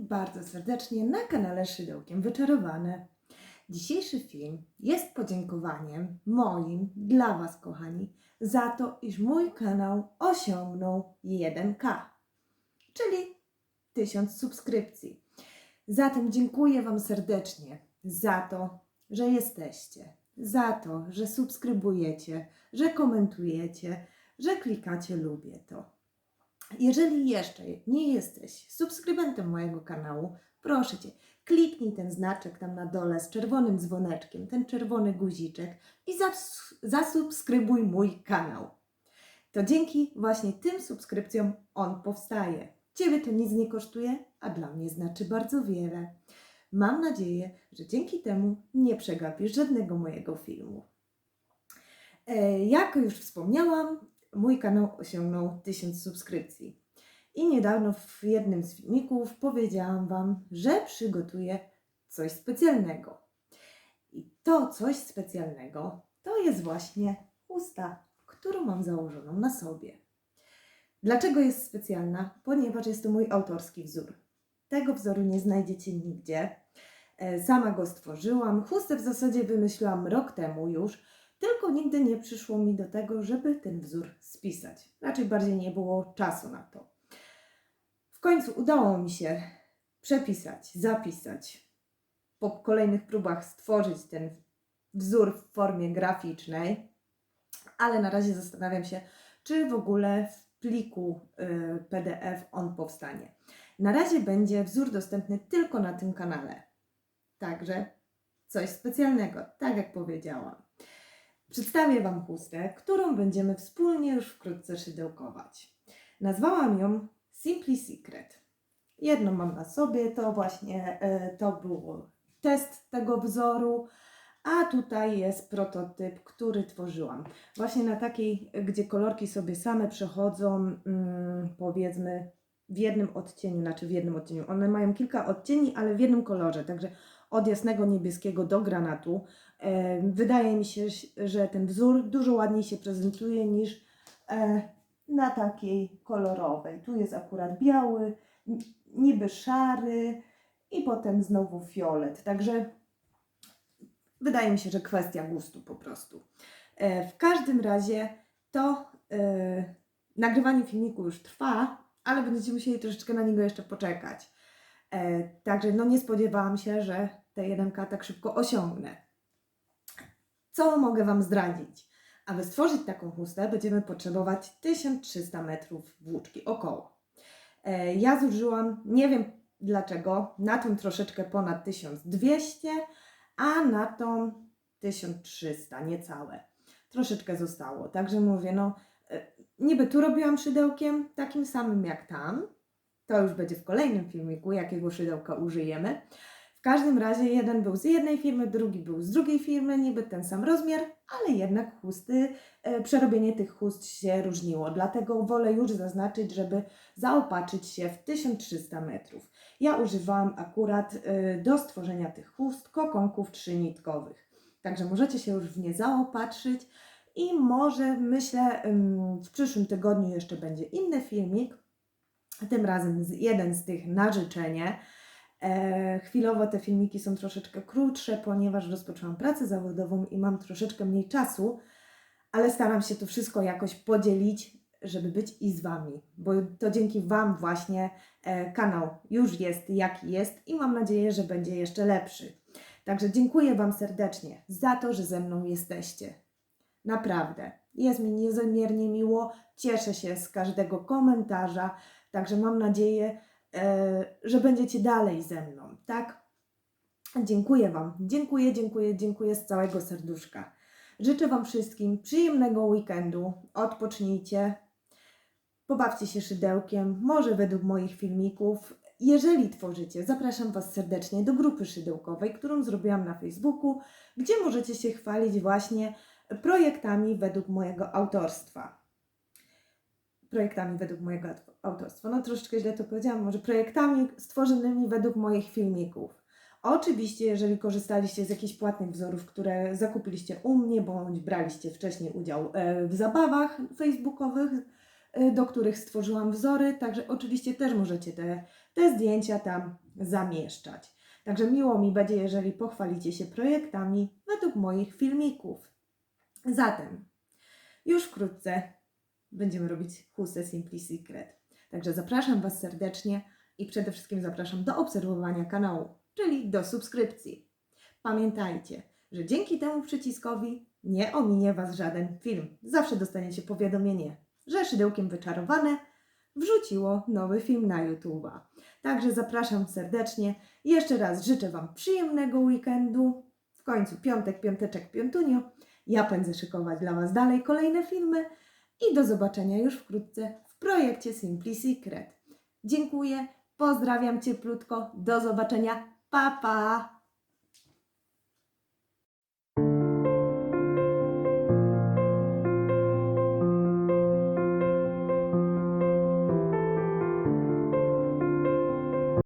bardzo serdecznie na kanale Szydełkiem Wyczarowane. Dzisiejszy film jest podziękowaniem moim dla Was, kochani, za to, iż mój kanał osiągnął 1K, czyli 1000 subskrypcji. Zatem dziękuję Wam serdecznie za to, że jesteście, za to, że subskrybujecie, że komentujecie, że klikacie lubię to. Jeżeli jeszcze nie jesteś subskrybentem mojego kanału, proszę Cię, kliknij ten znaczek tam na dole z czerwonym dzwoneczkiem, ten czerwony guziczek i zas- zasubskrybuj mój kanał. To dzięki właśnie tym subskrypcjom on powstaje. Ciebie to nic nie kosztuje, a dla mnie znaczy bardzo wiele. Mam nadzieję, że dzięki temu nie przegapisz żadnego mojego filmu. E, Jak już wspomniałam, mój kanał osiągnął 1000 subskrypcji. I niedawno w jednym z filmików powiedziałam Wam, że przygotuję coś specjalnego. I to coś specjalnego to jest właśnie chusta, którą mam założoną na sobie. Dlaczego jest specjalna? Ponieważ jest to mój autorski wzór. Tego wzoru nie znajdziecie nigdzie. E, Sama go stworzyłam. Chustę w zasadzie wymyśliłam rok temu już, tylko nigdy nie przyszło mi do tego, żeby ten wzór spisać. Raczej bardziej nie było czasu na to. W końcu udało mi się przepisać, zapisać, po kolejnych próbach stworzyć ten wzór w formie graficznej, ale na razie zastanawiam się, czy w ogóle w pliku y, PDF on powstanie. Na razie będzie wzór dostępny tylko na tym kanale. Także coś specjalnego, tak jak powiedziałam. Przedstawię Wam chustę, którą będziemy wspólnie już wkrótce szydełkować. Nazwałam ją Simply Secret. Jedną mam na sobie, to właśnie e, to był test tego wzoru, a tutaj jest prototyp, który tworzyłam. Właśnie na takiej, gdzie kolorki sobie same przechodzą, mm, powiedzmy w jednym odcieniu, znaczy w jednym odcieniu. One mają kilka odcieni, ale w jednym kolorze, także od jasnego niebieskiego do granatu. Wydaje mi się, że ten wzór dużo ładniej się prezentuje niż e, na takiej kolorowej. Tu jest akurat biały, niby szary i potem znowu fiolet. Także wydaje mi się, że kwestia gustu po prostu. E, W każdym razie to e, nagrywanie filmiku już trwa, ale będziecie musieli troszeczkę na niego jeszcze poczekać. Także no nie spodziewałam się, że te 1K tak szybko osiągnę. Co mogę Wam zdradzić? Aby stworzyć taką chustę, będziemy potrzebować 1300 metrów włóczki około. E, Ja zużyłam, nie wiem dlaczego, na tą troszeczkę ponad 1200, a na tą 1300, niecałe. Troszeczkę zostało. Także mówię, no e, niby tu robiłam szydełkiem takim samym jak tam. To już będzie w kolejnym filmiku, jakiego szydełka użyjemy. W każdym razie jeden był z jednej firmy, drugi był z drugiej firmy, niby ten sam rozmiar, ale jednak chusty, e, przerobienie tych chust się różniło. Dlatego wolę już zaznaczyć, żeby zaopatrzyć się w 1300 metrów. Ja używałam akurat e, do stworzenia tych chust kokonków trzynitkowych. Także możecie się już w nie zaopatrzyć i może myślę w przyszłym tygodniu jeszcze będzie inny filmik, tym razem jeden z tych na życzenie. E, chwilowo te filmiki są troszeczkę krótsze, ponieważ rozpoczęłam pracę zawodową i mam troszeczkę mniej czasu, ale staram się to wszystko jakoś podzielić, żeby być i z Wami, bo to dzięki Wam właśnie e, kanał już jest jaki jest i mam nadzieję, że będzie jeszcze lepszy. Także dziękuję Wam serdecznie za to, że ze mną jesteście. Naprawdę. Jest mi niezmiernie miło, cieszę się z każdego komentarza, także mam nadzieję, że będziecie dalej ze mną, tak? Dziękuję Wam, dziękuję, dziękuję, dziękuję z całego serduszka. Życzę Wam wszystkim przyjemnego weekendu, odpocznijcie, pobawcie się szydełkiem, może według moich filmików. Jeżeli tworzycie, zapraszam Was serdecznie do grupy szydełkowej, którą zrobiłam na Facebooku, gdzie możecie się chwalić właśnie projektami według mojego autorstwa. Projektami według mojego aut- autorstwa. No troszeczkę źle to powiedziałam, może projektami stworzonymi według moich filmików. Oczywiście, jeżeli korzystaliście z jakichś płatnych wzorów, które zakupiliście u mnie, bądź braliście wcześniej udział e, w zabawach facebookowych, e, do których stworzyłam wzory, także oczywiście też możecie te, te zdjęcia tam zamieszczać. Także miło mi będzie, jeżeli pochwalicie się projektami według moich filmików. Zatem, już wkrótce będziemy robić chustę Simply Secret. Także zapraszam Was serdecznie i przede wszystkim zapraszam do obserwowania kanału, czyli do subskrypcji. Pamiętajcie, że dzięki temu przyciskowi nie ominie Was żaden film. Zawsze dostaniecie powiadomienie, że Szydełkiem Wyczarowane wrzuciło nowy film na YouTube'a. Także zapraszam serdecznie. Jeszcze raz życzę Wam przyjemnego weekendu. W końcu piątek, piąteczek, piątunio. Ja pędzę szykować dla Was dalej kolejne filmy i do zobaczenia już wkrótce w projekcie Simply Secret. Dziękuję, pozdrawiam cieplutko, do zobaczenia, pa pa!